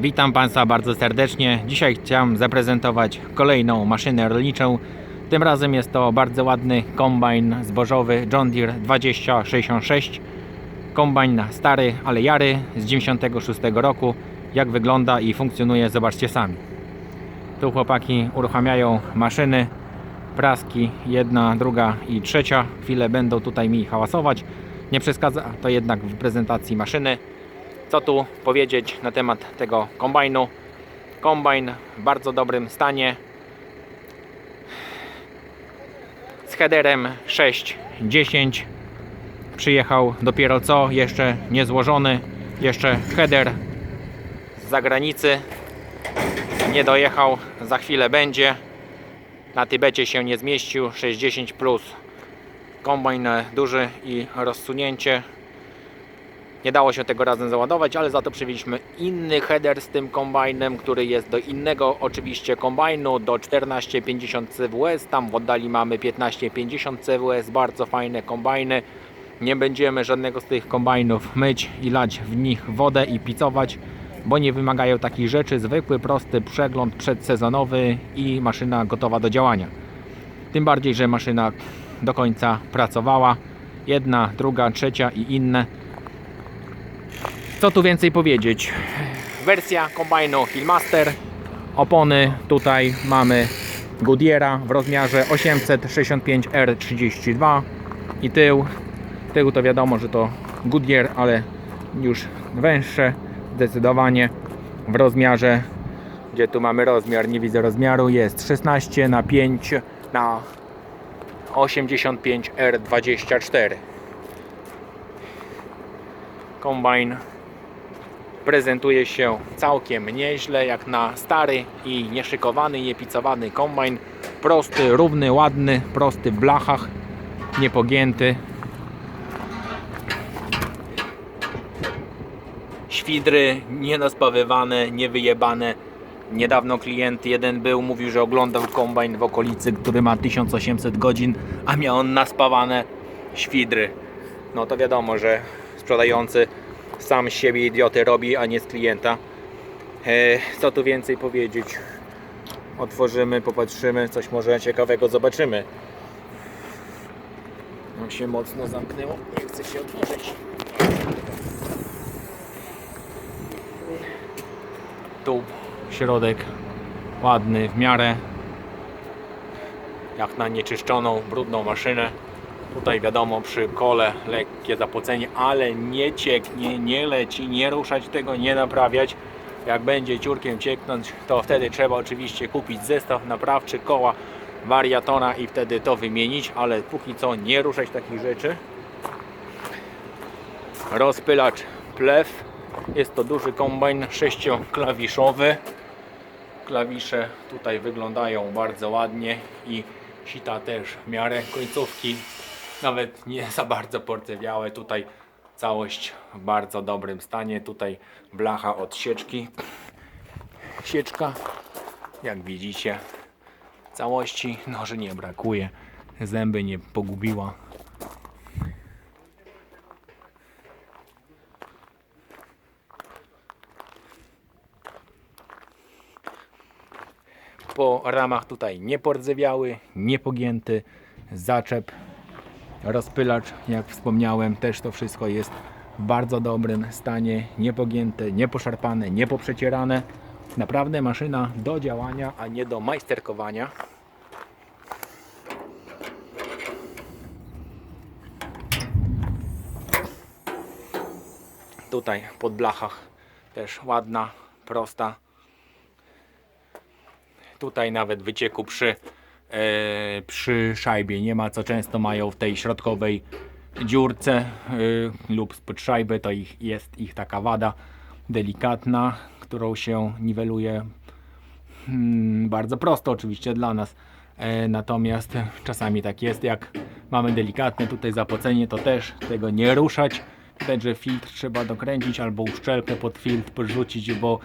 Witam Państwa bardzo serdecznie. Dzisiaj chciałem zaprezentować kolejną maszynę rolniczą. Tym razem jest to bardzo ładny kombajn zbożowy John Deere 2066. Kombajn stary, ale jary z 96 roku. Jak wygląda i funkcjonuje zobaczcie sami. Tu chłopaki uruchamiają maszyny, praski, jedna, druga i trzecia. Chwilę będą tutaj mi hałasować. Nie przeszkadza to jednak w prezentacji maszyny. Co tu powiedzieć na temat tego kombajnu? Kombajn w bardzo dobrym stanie. Z headerem 6.10 przyjechał dopiero co, jeszcze nie złożony. Jeszcze header z zagranicy nie dojechał, za chwilę będzie. Na Tybecie się nie zmieścił, 60 plus. Kombajn duży i rozsunięcie. Nie dało się tego razem załadować, ale za to przywieźliśmy inny header z tym kombajnem, który jest do innego oczywiście kombajnu, do 1450 CWS. Tam w oddali mamy 1550 CWS, bardzo fajne kombajny. Nie będziemy żadnego z tych kombajnów myć i lać w nich wodę i picować, bo nie wymagają takich rzeczy. Zwykły, prosty przegląd przedsezonowy i maszyna gotowa do działania. Tym bardziej, że maszyna do końca pracowała. Jedna, druga, trzecia i inne. Co tu więcej powiedzieć? Wersja kombajnu Hillmaster. Opony tutaj mamy Goodyeara w rozmiarze 865R32 i tył. Tył to wiadomo, że to Goodyear, ale już węższe zdecydowanie w rozmiarze gdzie tu mamy rozmiar, nie widzę rozmiaru, jest 16 na 5 na 85R24 kombajn prezentuje się całkiem nieźle, jak na stary i nieszykowany, niepicowany kombajn. Prosty, równy, ładny, prosty w blachach, niepogięty. Świdry nienaspawywane, niewyjebane. Niedawno klient jeden był, mówił, że oglądał kombajn w okolicy, który ma 1800 godzin, a miał on naspawane świdry. No to wiadomo, że sprzedający sam siebie idioty robi, a nie z klienta. E, co tu więcej powiedzieć? Otworzymy, popatrzymy, coś może ciekawego zobaczymy. No się mocno zamknęło, nie chce się otworzyć. Tu środek ładny w miarę jak na nieczyszczoną, brudną maszynę. Tutaj wiadomo przy kole lekkie zapocenie, ale nie cieknie, nie leci, nie ruszać tego, nie naprawiać. Jak będzie ciurkiem cieknąć, to wtedy trzeba oczywiście kupić zestaw naprawczy koła wariatora i wtedy to wymienić, ale póki co nie ruszać takich rzeczy. Rozpylacz plew. Jest to duży kombajn sześcioklawiszowy. Klawisze tutaj wyglądają bardzo ładnie i sita też w miarę końcówki nawet nie za bardzo porcewiałe. Tutaj całość w bardzo dobrym stanie. Tutaj blacha od sieczki. Sieczka, jak widzicie, całości noży nie brakuje. Zęby nie pogubiła. Po ramach tutaj nie pordzewiały, nie pogięty, zaczep rozpylacz, jak wspomniałem, też to wszystko jest w bardzo dobrym stanie, niepogięte, nieposzarpane, niepoprzecierane. Naprawdę maszyna do działania, a nie do majsterkowania. Tutaj pod blachach też ładna, prosta. Tutaj nawet wycieku przy przy szajbie. Nie ma co często mają w tej środkowej dziurce e, lub spod szajby. To ich, jest ich taka wada delikatna, którą się niweluje mm, bardzo prosto oczywiście dla nas. E, natomiast czasami tak jest, jak mamy delikatne tutaj zapocenie, to też tego nie ruszać. Widać, filtr trzeba dokręcić albo uszczelkę pod filtr podrzucić, bo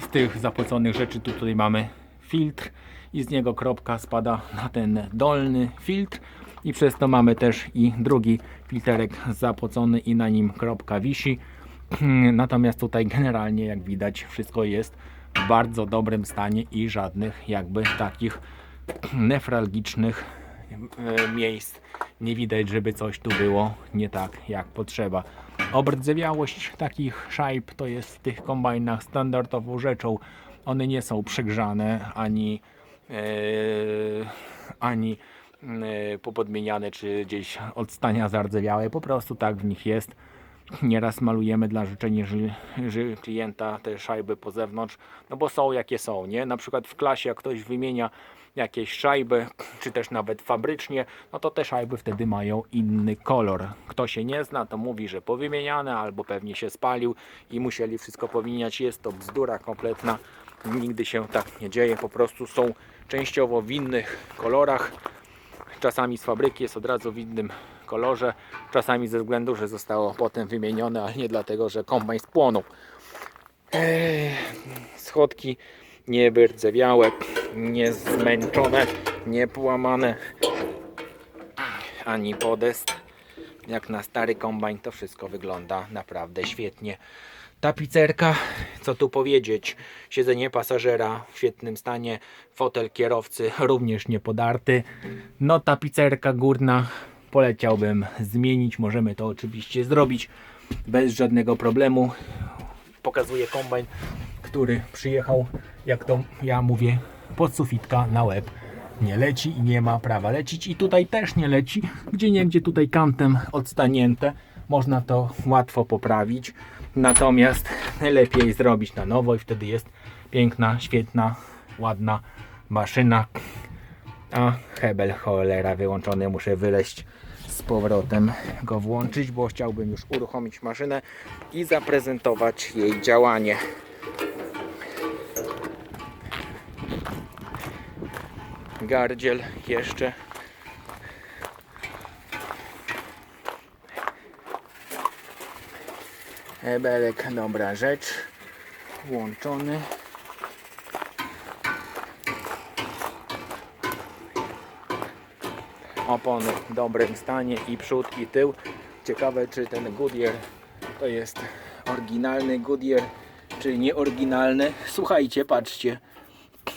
z tych zapoconych rzeczy tu tutaj mamy filtr i z niego kropka spada na ten dolny filtr i przez to mamy też i drugi filterek zapocony i na nim kropka wisi Natomiast tutaj generalnie jak widać wszystko jest w bardzo dobrym stanie i żadnych jakby takich nefralgicznych e, miejsc nie widać, żeby coś tu było nie tak jak potrzeba. Obrdzewiałość takich szajb to jest w tych kombajnach standardową rzeczą. One nie są przegrzane ani e, ani e, popodmieniane czy gdzieś od stania zardzewiałe. Po prostu tak w nich jest. Nieraz malujemy dla życzenia ży, ży klienta te szajby po zewnątrz, no bo są jakie są, nie? Na przykład w klasie jak ktoś wymienia jakieś szajby, czy też nawet fabrycznie, no to te szajby wtedy mają inny kolor. Kto się nie zna, to mówi, że powymieniane albo pewnie się spalił i musieli wszystko powieniać. Jest to bzdura kompletna. Nigdy się tak nie dzieje, po prostu są częściowo w innych kolorach. Czasami z fabryki jest od razu w innym kolorze, czasami ze względu, że zostało potem wymienione, ale nie dlatego, że kombajn spłonął. Eee, schodki nie wyrdzewiałe, nie zmęczone, nie połamane, ani podest. Jak na stary kombajn to wszystko wygląda naprawdę świetnie. Tapicerka, co tu powiedzieć, siedzenie pasażera w świetnym stanie, fotel kierowcy również nie podarty. No tapicerka górna poleciałbym zmienić, możemy to oczywiście zrobić bez żadnego problemu. Pokazuję kombajn, który przyjechał, jak to ja mówię, pod sufitka na łeb. Nie leci i nie ma prawa lecieć i tutaj też nie leci, gdzie niegdzie tutaj kantem odstanięte można to łatwo poprawić. Natomiast najlepiej zrobić na nowo i wtedy jest piękna, świetna, ładna maszyna. A hebel cholera wyłączony, muszę wyleść z powrotem go włączyć, bo chciałbym już uruchomić maszynę i zaprezentować jej działanie. Gardziel jeszcze Ebelek, dobra rzecz. Włączony. Opony w dobrym stanie i przód i tył. Ciekawe czy ten Goodyear to jest oryginalny Goodyear czy nieoryginalny. Słuchajcie, patrzcie.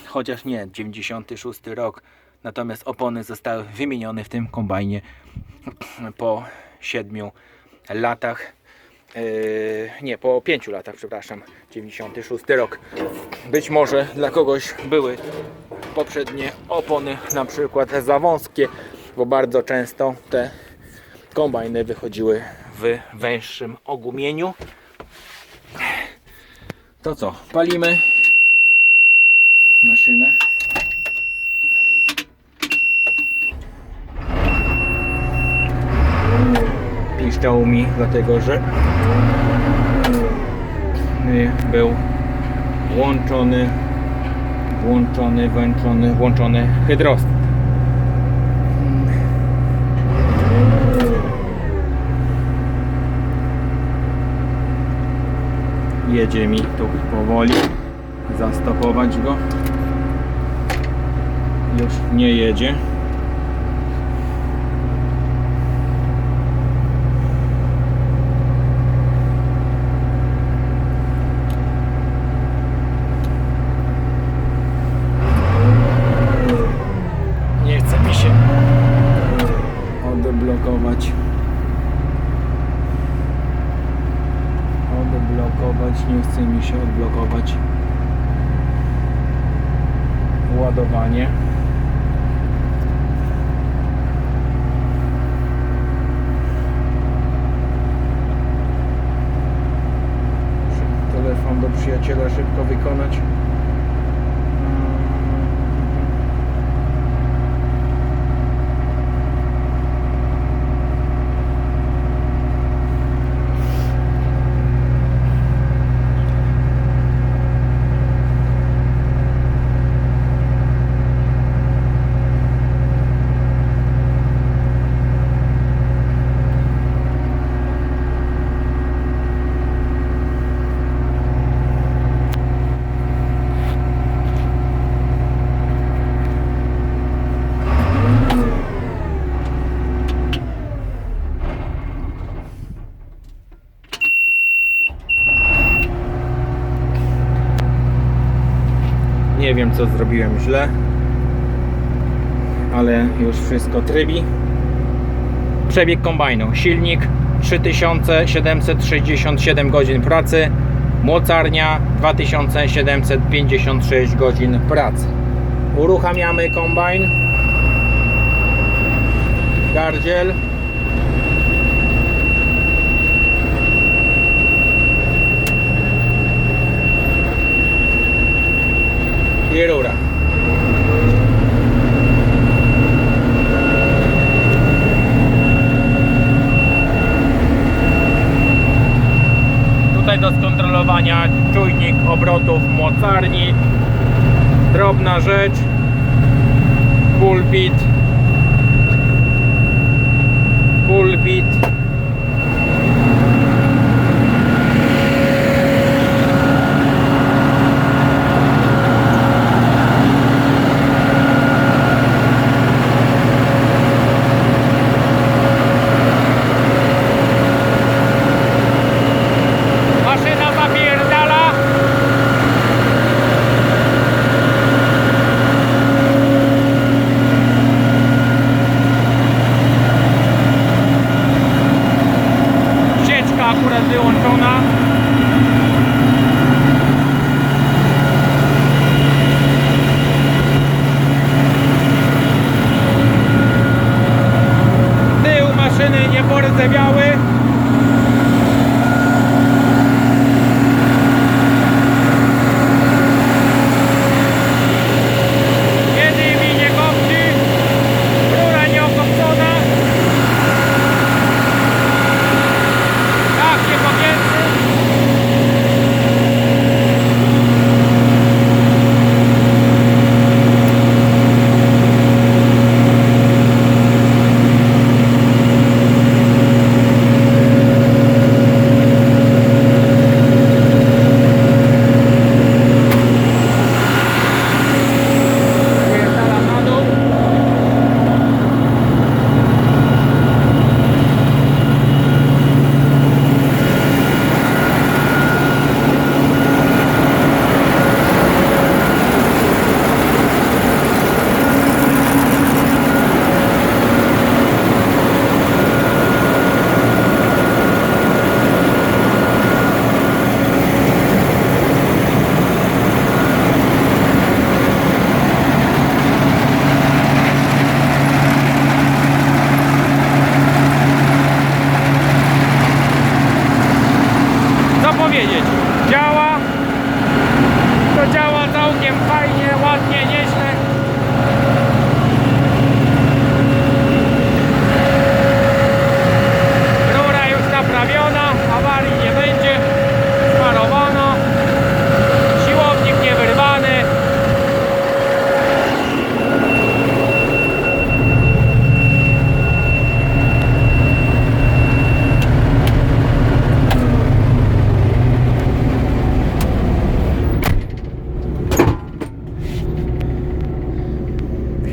Chociaż nie, 96 rok. Natomiast opony zostały wymienione w tym kombajnie po 7 latach. Yy, nie, po 5 latach, przepraszam, 96 rok. Być może dla kogoś były poprzednie opony na przykład za wąskie, bo bardzo często te kombajny wychodziły w węższym ogumieniu. To co, palimy maszynę. piszczał mi, dlatego że był włączony, włączony, włączony, włączony hydrostat. Jedzie mi tu powoli. Zastopować go. Już nie jedzie. Nie chce mi się odblokować. Odblokować, nie chce mi się odblokować. Ładowanie. Nie wiem co zrobiłem źle, ale już wszystko trybi. Przebieg kombajnu. Silnik 3767 godzin pracy. Mocarnia 2756 godzin pracy. Uruchamiamy kombajn. Gardziel.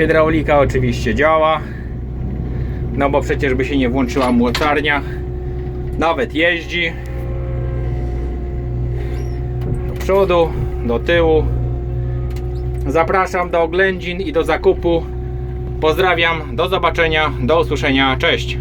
Hydraulika oczywiście działa. No bo przecież by się nie włączyła młocarnia. Nawet jeździ. Do przodu, do tyłu. Zapraszam do oględzin i do zakupu. Pozdrawiam, do zobaczenia, do usłyszenia, cześć.